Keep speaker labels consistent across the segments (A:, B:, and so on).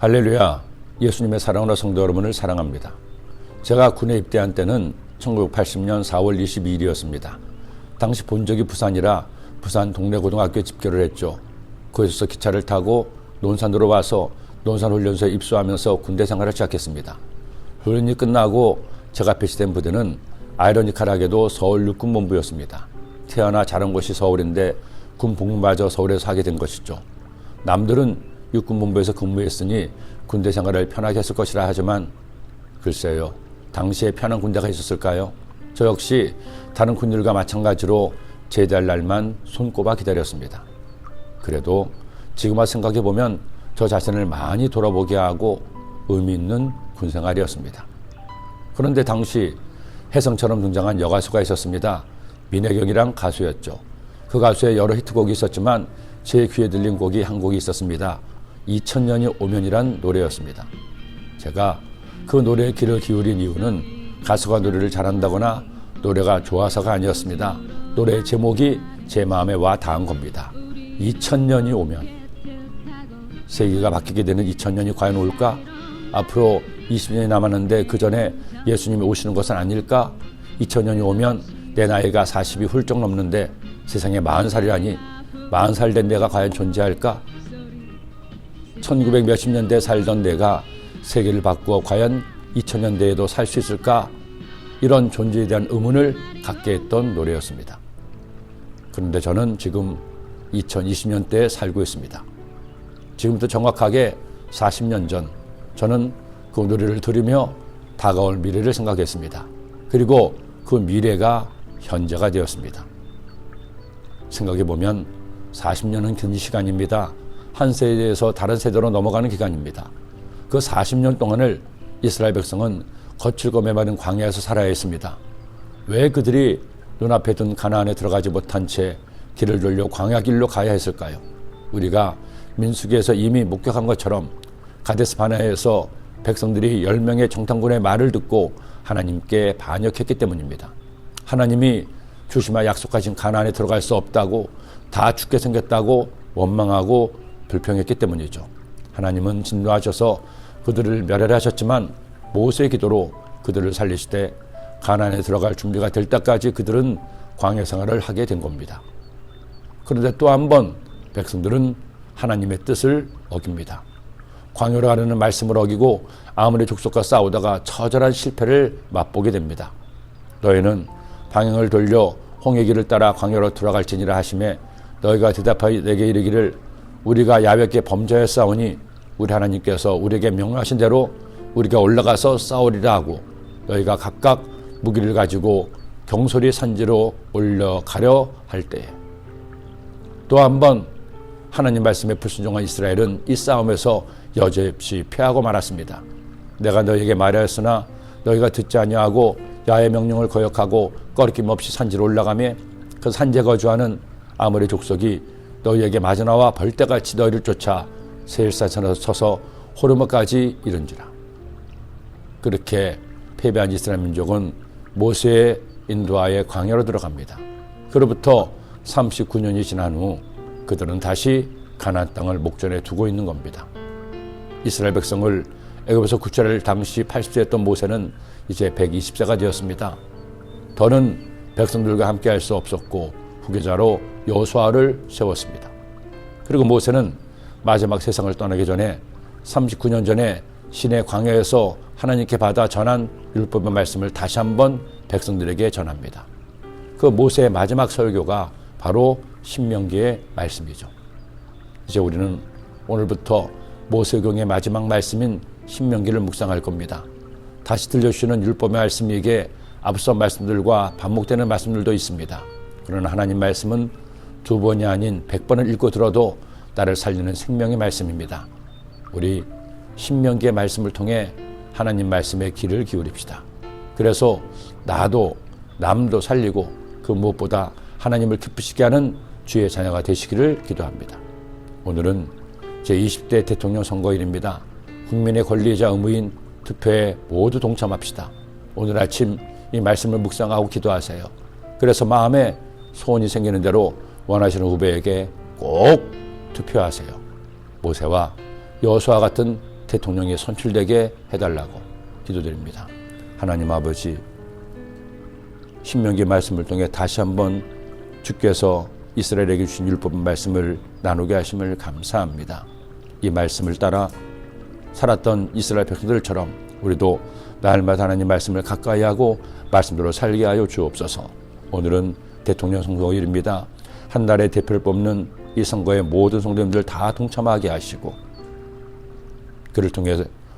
A: 할렐루야. 예수님의 사랑으로 성도 여러분을 사랑합니다. 제가 군에 입대한 때는 1980년 4월 22일이었습니다. 당시 본적이 부산이라 부산 동래고등학교에 집결을 했죠. 거기서 기차를 타고 논산으로 와서 논산훈련소에 입소하면서 군대 생활을 시작했습니다. 훈련이 끝나고 제가 배치된 부대는 아이러니컬하게도 서울 육군본부였습니다. 태어나 자란 곳이 서울인데 군 복무마저 서울에서 하게 된 것이죠. 남들은 육군본부에서 근무했으니 군대 생활을 편하게 했을 것이라 하지만 글쎄요. 당시에 편한 군대가 있었을까요? 저 역시 다른 군인들과 마찬가지로 제대할 날만 손꼽아 기다렸습니다. 그래도 지금 와 생각해 보면 저 자신을 많이 돌아보게 하고 의미 있는 군 생활이었습니다. 그런데 당시 혜성처럼 등장한 여가수가 있었습니다. 민혜경이란 가수였죠. 그 가수의 여러 히트곡이 있었지만 제 귀에 들린 곡이 한 곡이 있었습니다. 2000년이 오면이란 노래였습니다. 제가 그 노래에 귀를 기울인 이유는 가수가 노래를 잘한다거나 노래가 좋아서가 아니었습니다. 노래 제목이 제 마음에 와 닿은 겁니다. 2000년이 오면 세계가 바뀌게 되는 2000년이 과연 올까? 앞으로 20년이 남았는데 그 전에 예수님이 오시는 것은 아닐까? 2000년이 오면 내 나이가 40이 훌쩍 넘는데 세상에 40살이라니 40살 된 내가 과연 존재할까? 1900 몇십 년대 살던 내가 세계를 바꾸어 과연 2000년대에도 살 수 있을까? 이런 존재에 대한 의문을 갖게 했던 노래였습니다. 그런데 저는 지금 2020년대에 살고 있습니다. 지금부터 정확하게 40년 전 저는 그 노래를 들으며 다가올 미래를 생각했습니다. 그리고 그 미래가 현재가 되었습니다. 생각해 보면 40년은 긴 시간입니다. 한 세대에서 다른 세대로 넘어가는 기간입니다. 그 40년 동안을 이스라엘 백성은 거칠고 메마른 광야에서 살아야 했습니다. 왜 그들이 눈앞에 둔 가나안에 들어가지 못한 채 길을 돌려 광야 길로 가야 했을까요? 우리가 민수기에서 이미 목격한 것처럼 가데스 바나에서 백성들이 10명의 정탐군의 말을 듣고 하나님께 반역했기 때문입니다. 하나님이 주시마 약속하신 가나안에 들어갈 수 없다고 다 죽게 생겼다고 원망하고 불평했기 때문이죠. 하나님은 진노하셔서 그들을 멸하하셨지만 모세의 기도로 그들을 살리시되 가나안에 들어갈 준비가 될 때까지 그들은 광야 생활을 하게 된 겁니다. 그런데 또 한 번 백성들은 하나님의 뜻을 어깁니다. 광야로 가려는 말씀을 어기고 아무리 족속과 싸우다가 처절한 실패를 맛보게 됩니다. 너희는 방향을 돌려 홍해 길을 따라 광야로 들어갈지니라 하심에 너희가 대답하여 내게 이르기를 우리가 야외께 범죄하였사오니 우리 하나님께서 우리에게 명령하신 대로 우리가 올라가서 싸우리라 하고 너희가 각각 무기를 가지고 경솔이 산지로 올려가려 할 때에 또 한 번 하나님 말씀에 불순종한 이스라엘은 이 싸움에서 여지없이 패하고 말았습니다. 내가 너희에게 말하였으나 너희가 듣지 아니하고 야의 명령을 거역하고 꺼리낌 없이 산지로 올라가며 그 산재 거주하는 아모리 족속이 너희에게 마저나와 벌떼같이 너희를 쫓아 세일사천에서 쳐서 호르몬까지 이른지라. 그렇게 패배한 이스라엘 민족은 모세의 인도하에 광야로 들어갑니다. 그로부터 39년이 지난 후 그들은 다시 가나안 땅을 목전에 두고 있는 겁니다. 이스라엘 백성을 애굽에서 구출할 당시 80세였던 모세는 이제 120세가 되었습니다. 더는 백성들과 함께 할 수 없었고 후계자로 여호수아를 세웠습니다. 그리고 모세는 마지막 세상을 떠나기 전에 39년 전에 신의 광야에서 하나님께 받아 전한 율법의 말씀을 다시 한번 백성들에게 전합니다. 그 모세의 마지막 설교가 바로 신명기의 말씀이죠. 이제 우리는 오늘부터 모세경의 마지막 말씀인 신명기를 묵상할 겁니다. 다시 들려주시는 율법의 말씀에게 앞서 말씀들과 반복되는 말씀들도 있습니다. 그러나 하나님 말씀은 두 번이 아닌 백 번을 읽고 들어도 나를 살리는 생명의 말씀입니다. 우리 신명기의 말씀을 통해 하나님 말씀에 귀를 기울입시다. 그래서 나도 남도 살리고 그 무엇보다 하나님을 기쁘시게 하는 주의 자녀가 되시기를 기도합니다. 오늘은 제20대 대통령 선거일입니다. 국민의 권리자 의무인 투표에 모두 동참합시다. 오늘 아침 이 말씀을 묵상하고 기도하세요. 그래서 마음에 소원이 생기는 대로 원하시는 후배에게 꼭 투표하세요. 모세와 여호수아 같은 대통령이 선출되게 해달라고 기도드립니다. 하나님 아버지, 신명기 말씀을 통해 다시 한번 주께서 이스라엘에게 주신 율법 말씀을 나누게 하심을 감사합니다. 이 말씀을 따라 살았던 이스라엘 백성들처럼 우리도 날마다 하나님 말씀을 가까이 하고 말씀대로 살게 하여 주옵소서. 오늘은 대통령 선거일입니다. 한 달에 대표를 뽑는 이 선거에 모든 성도님들 다 동참하게 하시고 그를 통해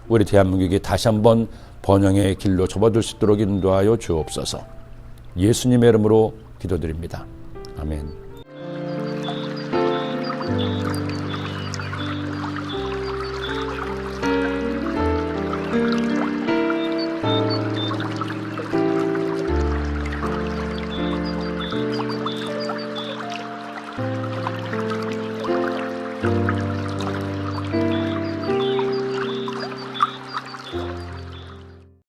A: 우리 대한민국이 다시 한번 번영의 길로 접어들 수 있도록 인도하여 주옵소서. 예수님의 이름으로 기도드립니다. 아멘.